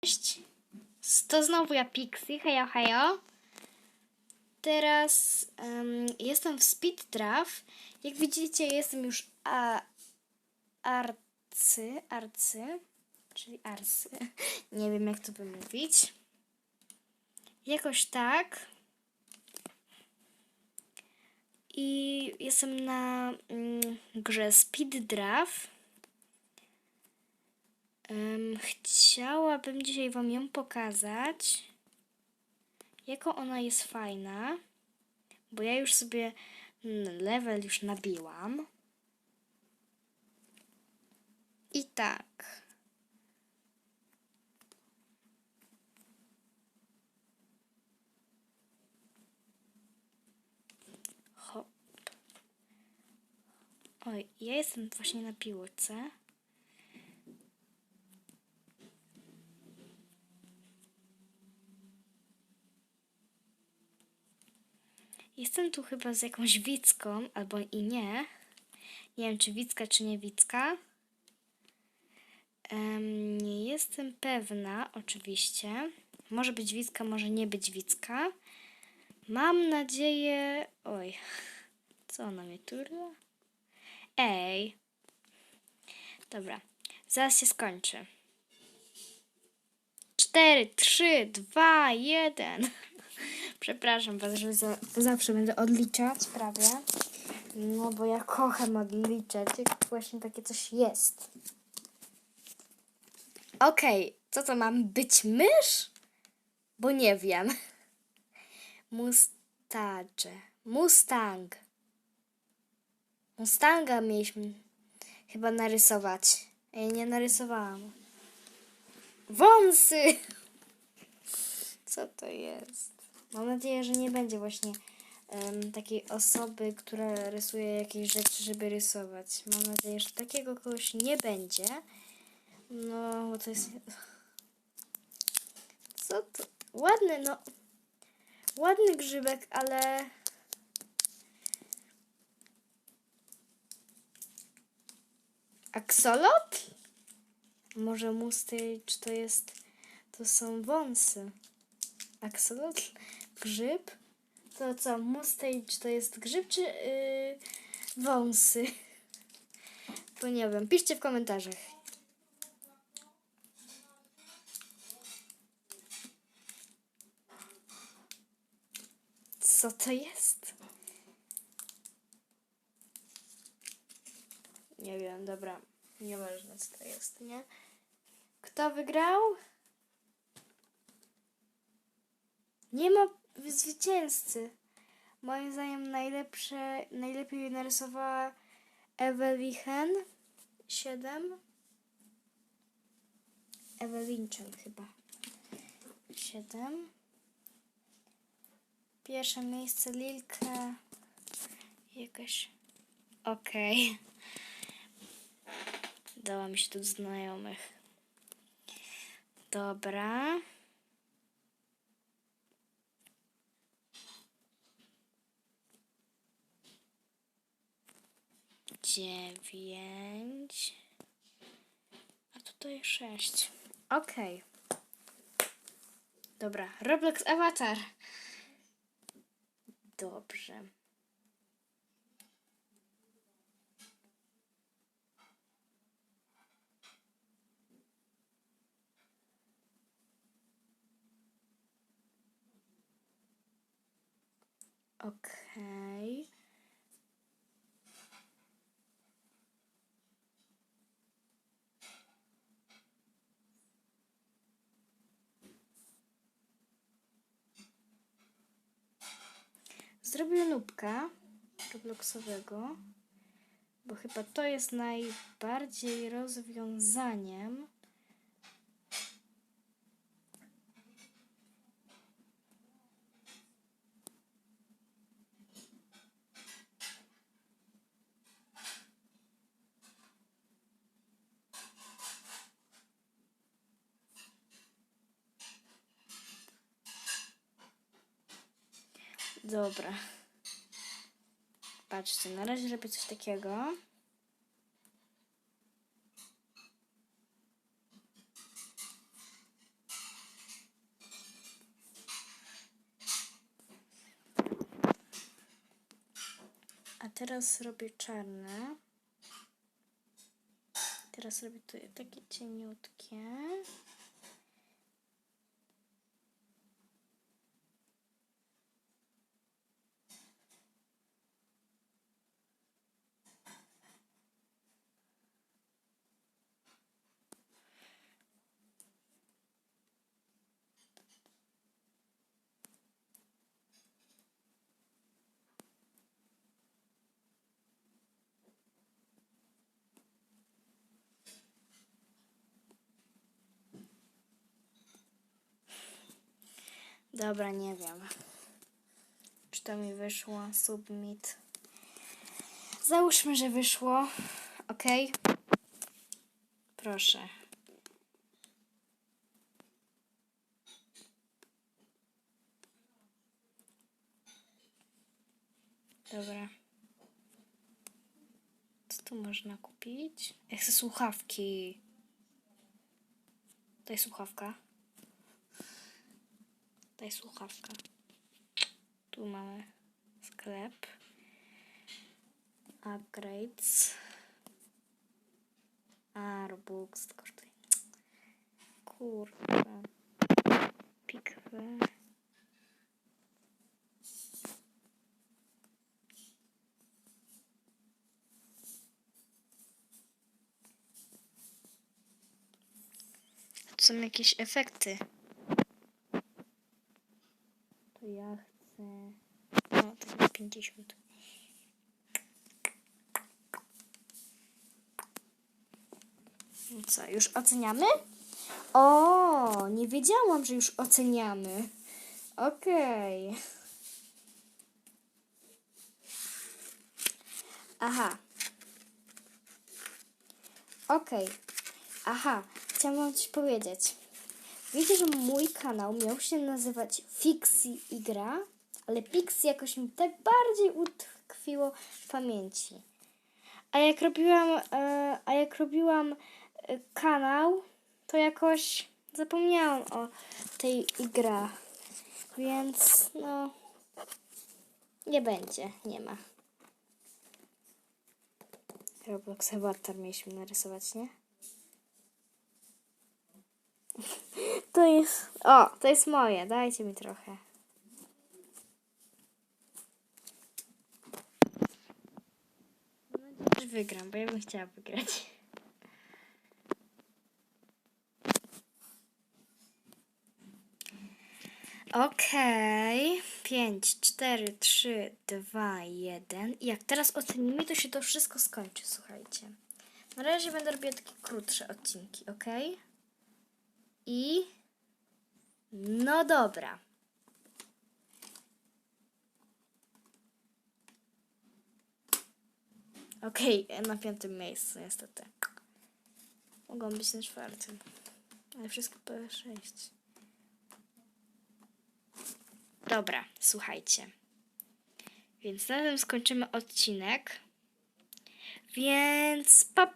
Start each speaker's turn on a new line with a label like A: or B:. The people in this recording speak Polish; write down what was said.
A: Cześć. To znowu ja Pixie. Hejo, hejo. Teraz em, jestem w Speed Draft. Jak widzicie, jestem już a, arcy, arcy, czyli arsy. Nie wiem, jak to wymówić. Jakoś tak. I jestem na mm, grze Speed Draft. Em, chciałabym dzisiaj Wam ją pokazać, jaką ona jest fajna, bo ja już sobie level już nabiłam. I tak. Hop. Oj, ja jestem właśnie na piłce. Jestem tu chyba z jakąś Wicką, albo i nie. Nie wiem, czy Wicka, czy nie Wicka. Em, nie jestem pewna, oczywiście. Może być Wicka, może nie być Wicka. Mam nadzieję... Oj, co ona mnie turla? Ej. Dobra, zaraz się skończy. Cztery, trzy, dwa, jeden. Przepraszam Was, że za, zawsze będę odliczać prawie. No bo ja kocham odliczać, jak właśnie takie coś jest. Okej, co to mam być mysz? Bo nie wiem. Mustarze. Mustang. Mustanga mieliśmy chyba narysować. Ja nie narysowałam. Wąsy! Co to jest? Mam nadzieję, że nie będzie właśnie em, takiej osoby, która rysuje jakieś rzeczy, żeby rysować. Mam nadzieję, że takiego kogoś nie będzie. No, bo to jest... Co to? Ładny, no. Ładny grzybek, ale... Aksolot? Może musty, czy to jest... To są wąsy. Aksolot? Grzyb? To co, mustage to jest grzyb czy yy, wąsy? Bo nie wiem, piszcie w komentarzach. Co to jest? Nie wiem, dobra. Nieważne co to jest, nie? Kto wygrał? Nie ma zwycięzcy. Moim zdaniem najlepsze, najlepiej narysowała Ewelichen 7. Ewelinczyn chyba. 7. Pierwsze miejsce Lilka. Jakaś. Okej. Dała mi się tu znajomych. Dobra. Dziewięć, a tutaj sześć. Okej. Dobra, Roblox Avatar. Dobrze. Okej. Zrobię nubka Robloxowego, bo chyba to jest najbardziej rozwiązaniem. Dobra. Patrzcie, na razie robię coś takiego. A teraz robię czarne. Teraz robię tutaj takie cieniutkie. Dobra, nie wiem. Czy to mi wyszło? Submit. Załóżmy, że wyszło. Ok. Proszę. Dobra. Co tu można kupić? Ja słuchawki. Daj słuchawka. Daj słuchawka. Tu mamy sklep. Upgrades. A, Robux kosztuje. Kurwa. Pikwe. Są jakieś efekty. To ja chcę. No, to jest 50. No Co, już oceniamy? O, nie wiedziałam, że już oceniamy. Okej. Aha. Okej. Aha, chciałam coś powiedzieć. Wiecie, że mój kanał miał się nazywać Fixie i gra, ale Pixie jakoś mi tak bardziej utkwiło w pamięci. A jak robiłam, e, a jak robiłam e, kanał, to jakoś zapomniałam o tej gra. Więc no nie będzie, nie ma. Roblox Avatar mieliśmy narysować, nie? To jest. O, to jest moje. Dajcie mi trochę. Nadzieję, że wygram, bo ja bym chciała wygrać. Okej. 5, 4, 3, 2, 1. I jak teraz ocenimy, to się to wszystko skończy, słuchajcie. Na razie będę robiła takie krótsze odcinki, ok? I. No dobra. Okej, na piątym miejscu niestety. Mogą być na czwartym. Ale wszystko P6. Dobra, słuchajcie. Więc na tym skończymy odcinek. Więc pa,